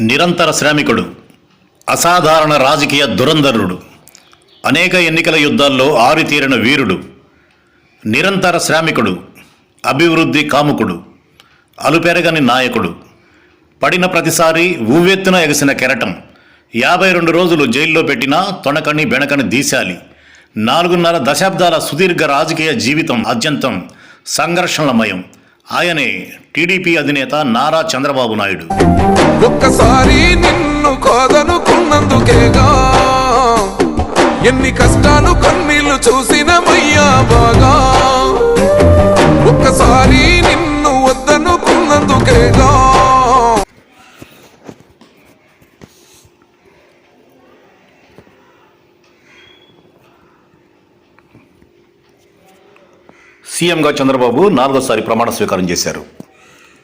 నిరంతర శ్రామికుడు అసాధారణ రాజకీయ దురంధరుడు అనేక ఎన్నికల యుద్ధాల్లో ఆరితీరిన వీరుడు నిరంతర శ్రామికుడు అభివృద్ధి కాముకుడు అలుపెరగని నాయకుడు. పడిన ప్రతిసారి ఊవెత్తున ఎగసిన కెరటం యాభై రెండు రోజులు జైల్లో పెట్టినా తొణకని బెణకని దీశాలి. నాలుగున్నర దశాబ్దాల సుదీర్ఘ రాజకీయ జీవితం అత్యంతం సంఘర్షణమయం ఆయనే టీడీపీ అధినేత నారా చంద్రబాబు నాయుడు. ఒక్కసారి నిన్ను కాదనుకున్నందుకేగా? ఎన్ని కష్టాలు కన్నీళ్ళు చూసిన మయ్యా బాగా? సీఎంగా చంద్రబాబు నాలుగోసారి ప్రమాణ స్వీకారం చేశారు.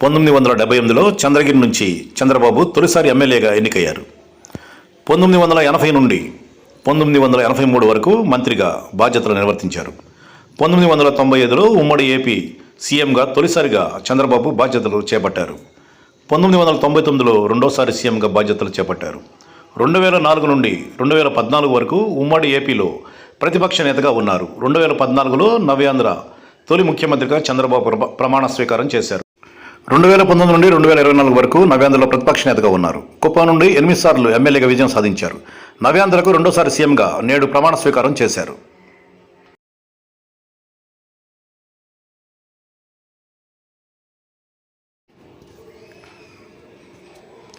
పంతొమ్మిది వందల డెబ్బై ఎనిమిదిలో చంద్రగిరి నుంచి చంద్రబాబు తొలిసారి ఎమ్మెల్యేగా ఎన్నికయ్యారు. పంతొమ్మిది వందల ఎనభై నుండి పంతొమ్మిది వందల ఎనభై మూడు వరకు మంత్రిగా బాధ్యతలు నిర్వర్తించారు. పంతొమ్మిది వందల తొంభై ఐదులో ఉమ్మడి ఏపీ సీఎంగా తొలిసారిగా చంద్రబాబు బాధ్యతలు చేపట్టారు. పంతొమ్మిది వందల తొంభై తొమ్మిదిలో రెండోసారి సీఎంగా బాధ్యతలు చేపట్టారు. రెండు వేల నాలుగు నుండి రెండు వేల పద్నాలుగు వరకు ఉమ్మడి ఏపీలో ప్రతిపక్ష నేతగా ఉన్నారు. రెండు వేల పద్నాలుగులో నవ్యాంధ్ర తొలి ముఖ్యమంత్రిగా చంద్రబాబు ప్ర- ప్రమాణ స్వీకారం చేశారు. రెండు వేల పంతొమ్మిది నుండి రెండు వేల ఇరవై నాలుగు వరకు నవ్యాంధ్రలో ప్రతిపక్ష నేతగా ఉన్నారు. కుప్పం నుండి ఎనిమిది సార్లు ఎమ్మెల్యేగా విజయం సాధించారు. నవ్యాంధ్రకు రెండోసారి సీఎంగా నేడు ప్రమాణ స్వీకారం చేశారు.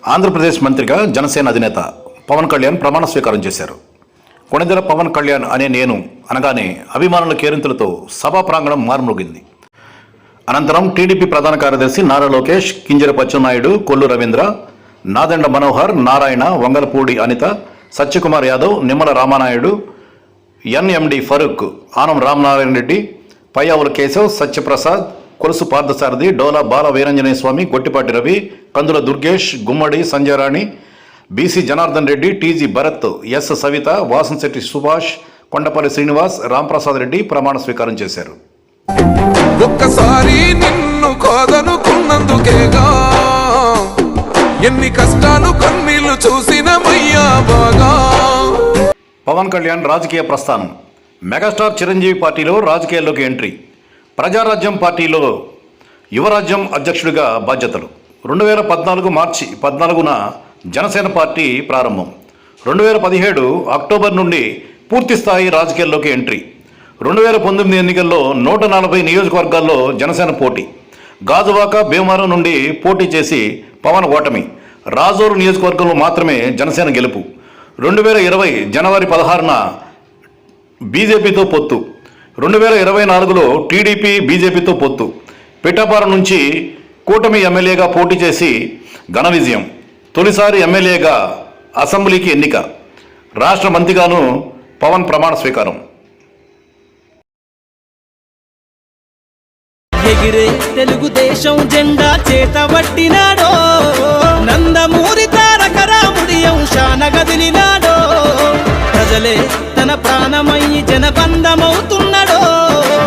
ఆంధ్రప్రదేశ్ మంత్రిగా జనసేన అధినేత పవన్ కళ్యాణ్ ప్రమాణ స్వీకారం చేశారు. కొణిదెల పవన్ కళ్యాణ్ అనే నేను అనగానే అభిమానుల కేరింతలతో సభా ప్రాంగణం మారుమోగింది. అనంతరం టీడీపీ ప్రధాన కార్యదర్శి Nara Lokesh Kinjarapu Atchannaidu Kollu Ravindra Nadendla Manohar Narayana Vangalapudi Anitha Satyakumar Yadav Nimmala Ramanaidu NMD Farooq Anam Ramanarayana Reddy Payyavula Keshav Satyaprasad Kolusu Parthasarathy Dola Bala Veeranjaneya Swamy Gottipati Ravi Kandula Durgesh Gummadi Sanjayarani BC Janardhan Reddy TG Bharath S Savitha Vasamsetti Subhash Kondapalli Srinivas Ramprasad Reddy ప్రమాణ స్వీకారం చేశారు. ఒక్కసారి నిన్ను కాదనుకున్నందుకేగా? ఎన్ని కష్టాలు కన్నీళ్ళు చూసిన మయ్యా బాగా? పవన్ కళ్యాణ్ రాజకీయ ప్రస్థానం. మెగాస్టార్ చిరంజీవి పార్టీలో రాజకీయాల్లోకి ఎంట్రీ. ప్రజారాజ్యం పార్టీలో యువరాజ్యం అధ్యక్షుడిగా బాధ్యతలు. రెండు వేల పద్నాలుగు మార్చి పద్నాలుగున జనసేన పార్టీ ప్రారంభం. రెండు వేల పదిహేడు అక్టోబర్ నుండి పూర్తి స్థాయి రాజకీయాల్లోకి ఎంట్రీ. రెండు వేల పంతొమ్మిది ఎన్నికల్లో నూట నలభై నియోజకవర్గాల్లో జనసేన పోటీ. గాజువాక భీమవరం నుండి పోటీ చేసి పవన్ ఓటమి. రాజోరు నియోజకవర్గంలో మాత్రమే జనసేన గెలుపు. రెండు వేల ఇరవై జనవరి పదహారున బీజేపీతో పొత్తు. రెండు వేల ఇరవై నాలుగులో టీడీపీ బీజేపీతో పొత్తు. పిఠాపురం నుంచి కూటమి ఎమ్మెల్యేగా పోటీ చేసి ఘన విజయం. తొలిసారి ఎమ్మెల్యేగా అసెంబ్లీకి ఎన్నిక. రాష్ట్ర మంత్రిగాను పవన్ ప్రమాణ స్వీకారం. ఎగిరే తెలుగుదేశం జెండా చేత పట్టినాడో. నందమూరి తారక రాముడి అంశాన గదిలినాడో ప్రజలే తన ప్రాణమయ్యి జనబంధమవుతున్నాడో.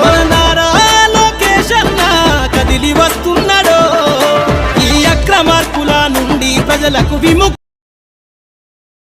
మన నారా లోకేశన్న కదిలి వస్తున్నాడో ప్రజలకు విముక్తి